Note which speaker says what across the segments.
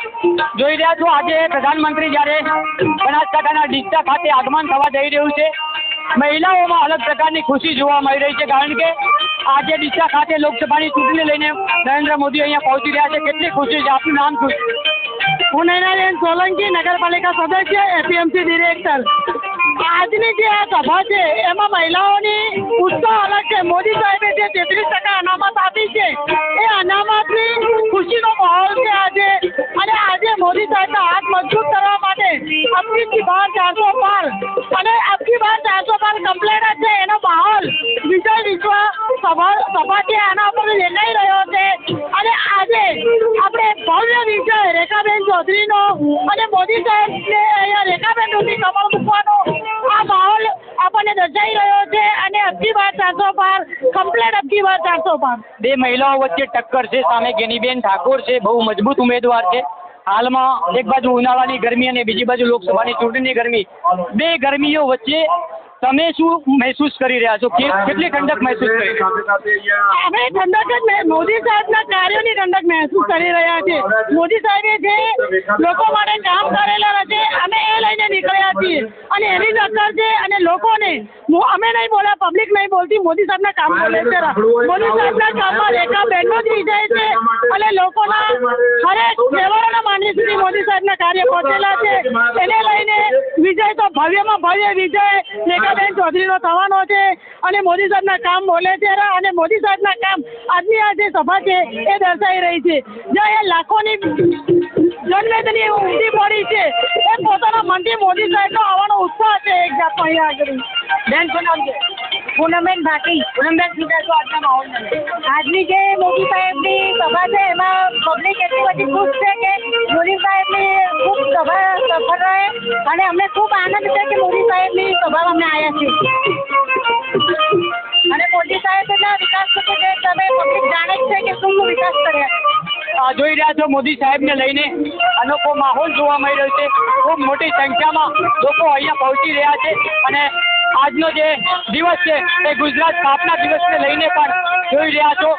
Speaker 1: જોઈ રહ્યા છો, આજે પ્રધાનમંત્રી જ્યારે બનાસકાંઠાના ડીસા ખાતે આગમન થવા જઈ રહ્યું છે, મહિલાઓમાં અલગ પ્રકારની ખુશી જોવા મળી રહી છે, કારણ કે આજે ડીસા ખાતે લોકસભાની ચૂંટણી લઈને નરેન્દ્ર મોદી અહીંયા પહોંચી રહ્યા છે. કેટલી ખુશી છે, આપનું નામ શું
Speaker 2: હું નયનાબેન સોલંકી, નગરપાલિકા સદસ્ય, એપીએમસી ડિરેક્ટર. આજની જે આ સભા છે, એમાં મહિલાઓની ઉત્સાહ અલગ છે. મોદી સાહેબે જે તેત્રીસ ટકા છે આના ઉપર દેખાઈ રહ્યો છે. અને આજે આપણે ભવ્ય વિજય રેખાબેન ચૌધરીનો અને મોદી સાહેબને અહીંયા રેખાબેન સુધી કમળ આ માહોલ આપણને દર્શાઈ રહ્યો છે. અને અબકી બાર ચારસો પાર કમ્પ્લેટ પાર.
Speaker 1: બે મહિલાઓ વચ્ચે ટક્કર છે. સામે ગેનીબેન ઠાકોર છે. બહુ મજબૂત ઉમેદવાર છે. હાલમાં એક બાજુ ઉનાળાની ગરમી અને બીજી બાજુ લોકસભાની ચૂંટણીની ગરમી. બે ગરમીઓ વચ્ચે તમે શું મહેસૂસ કરી રહ્યા છો? કે કેટલી ઠંડક મહેસૂસ કરી રહ્યા છો?
Speaker 2: અમે ઠંડક જ મોદી સાહેબના કાર્યોની ઠંડક મહેસૂસ કરી રહ્યા છે મોદી સાહેબે જે લોકો માટે કામ કરેલા છે અમે એ લઈને નીકળ્યા છીએ. અને એની અસર છે અને લોકોને મો- અમે નહીં બોલ્યા પબ્લિક નહીં બોલતી મોદી સાહેબના કામ બોલે છે મોદી સાહેબના કામમાં રેખા બહેનનો જ વિજય છે. અને લોકોના હરેક વ્યવહારોના માનવી સુધી મોદી સાહેબના કાર્ય પહોંચેલા છે. એને લઈને વિજય તો ભવ્યમાં ભવ્ય વિજય. રેખાબેન ચૌધરીનો થવાનો છે. અને મોદી સાહેબના કામ બોલે છે અને મોદી સાહેબના કામ આજની આ જે સભા છે એ દર્શાવી રહી છે. જ્યાં એ લાખોની જનવેદની ઉમટી પડી છે એ પોતાના મનથી મોદી સાહેબનો આવવાનો ઉત્સાહ છે એક જાતનો અહીંયા આગળ.
Speaker 1: બેન શું નામ છે?
Speaker 2: પૂનમબેન ભાટી.
Speaker 1: પૂનમબેન સ્વીકારશો આજના માહોલ
Speaker 2: આજની જે મોદી સાહેબની સભા છે એમાં પબ્લિક એટલી બધી ખુશ છે કે મોદી સાહેબની અને અમને ખૂબ આનંદ છે કે મોદી સાહેબની સભામાં અમે આવ્યા છીએ. અને મોદી સાહેબના વિકાસ થતો જે તમે પબ્લિક જાણે જ છે કે શું વિકાસ કર્યા.
Speaker 1: જોઈ રહ્યા છો મોદી સાહેબને લઈને. અનોખો માહોલ જોવા મળી રહ્યો છે. ખૂબ મોટી સંખ્યામાં લોકો અહીંયા પહોંચી રહ્યા છે. અને આજનો જે દિવસ છે, એ ગુજરાત સ્થાપના દિવસને લઈને પણ જોઈ રહ્યા છો.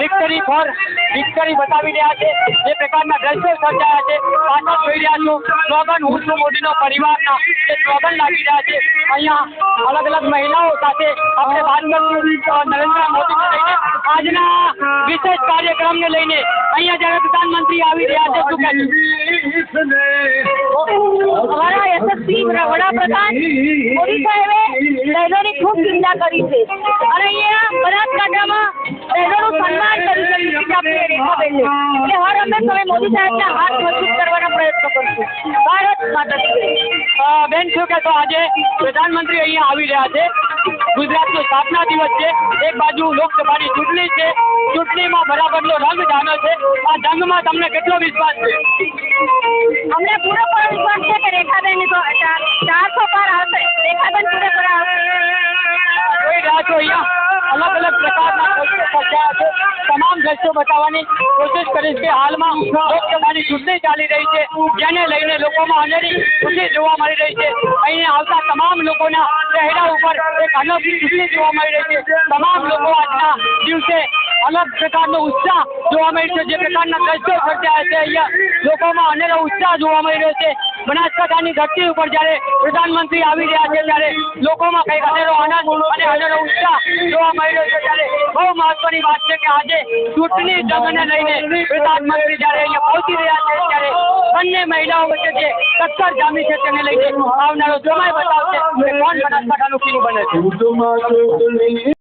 Speaker 1: વિક્ટરી ફોર વિક્ટરી બતાવી રહ્યા છે. જે પ્રકારના દ્રશ્યો સર્જાયા છે પાછળ જોઈ રહ્યા છો. સ્લોગન હું મોદીનો પરિવારના જે સ્લોગન લાગી રહ્યા છે. અહીંયા અલગ અલગ મહિલાઓ સાથે આપણે વાત નરેન્દ્ર મોદીને લઈને. આજના વિશેષ કાર્યક્રમને લઈને અહીંયા જ્યારે પ્રધાનમંત્રી આવી રહ્યા છે, શું કહેશું?
Speaker 2: અમારા યશસ્વી વડાપ્રધાન મોદી સાહેબે બહેનોની ખૂબ ચિંતા કરી છે. આપણી રેખાબેનને એટલે હર હંમેશ અમે હાથ મજબૂત કરવાના પ્રયત્નો કરશું ભારત માતા
Speaker 1: બેન શું કહેશો આજે પ્રધાનમંત્રી અહીંયા આવી રહ્યા છે. ગુજરાતનો સ્થાપના દિવસ છે એક બાજુ લોકસભાની ચૂંટણી છે ચૂંટણીમાં બરાબરનો રંગ જામ્યો છે આ જંગમાં તમને કેટલો વિશ્વાસ છે?
Speaker 2: અમને પૂરેપૂરો
Speaker 1: અલગ અલગ પ્રકારના દ્રશ્યો સર્જાયા છે. તમામ દ્રશ્યો બતાવવાની કોશિશ કરીશ કે હાલમાં લોકસભાની ચૂંટણી ચાલી રહી છે, જેને લઈને લોકોમાં અનેરી ખુશી જોવા મળી રહી છે. અહીં આવતા તમામ લોકોના ચહેરા ઉપર એક અનોખી ખુશી જોવા મળી રહી છે. તમામ લોકો આજના દિવસે અલગ પ્રકારનો ઉત્સાહ જોવા મળી રહ્યો છે. જે પ્રકારના દ્રશ્યો સર્જાય છે અહીંયા લોકોમાં અનેરો ઉત્સાહ જોવા મળી રહ્યો છે. બનાસકાંઠાની ધરતી ઉપર જ્યારે પ્રધાનમંત્રી આવી રહ્યા છે ત્યારે લોકોમાં કંઈક અનેરો આનંદ અને અનેરો ઉત્સાહ જોવા મળી રહ્યો છે. ત્યારે બહુ મહત્વની વાત છે કે આજે ચૂંટણી જંગને લઈને પ્રધાનમંત્રી જ્યારે અહીંયા પહોંચી રહ્યા છે ત્યારે બંને મહિલાઓ વચ્ચે જે ટક્કર જામી છે તેને લઈને આવનારો સમય બતાવશે કે કોણ બનાસકાંઠાનું કીનું બને છે.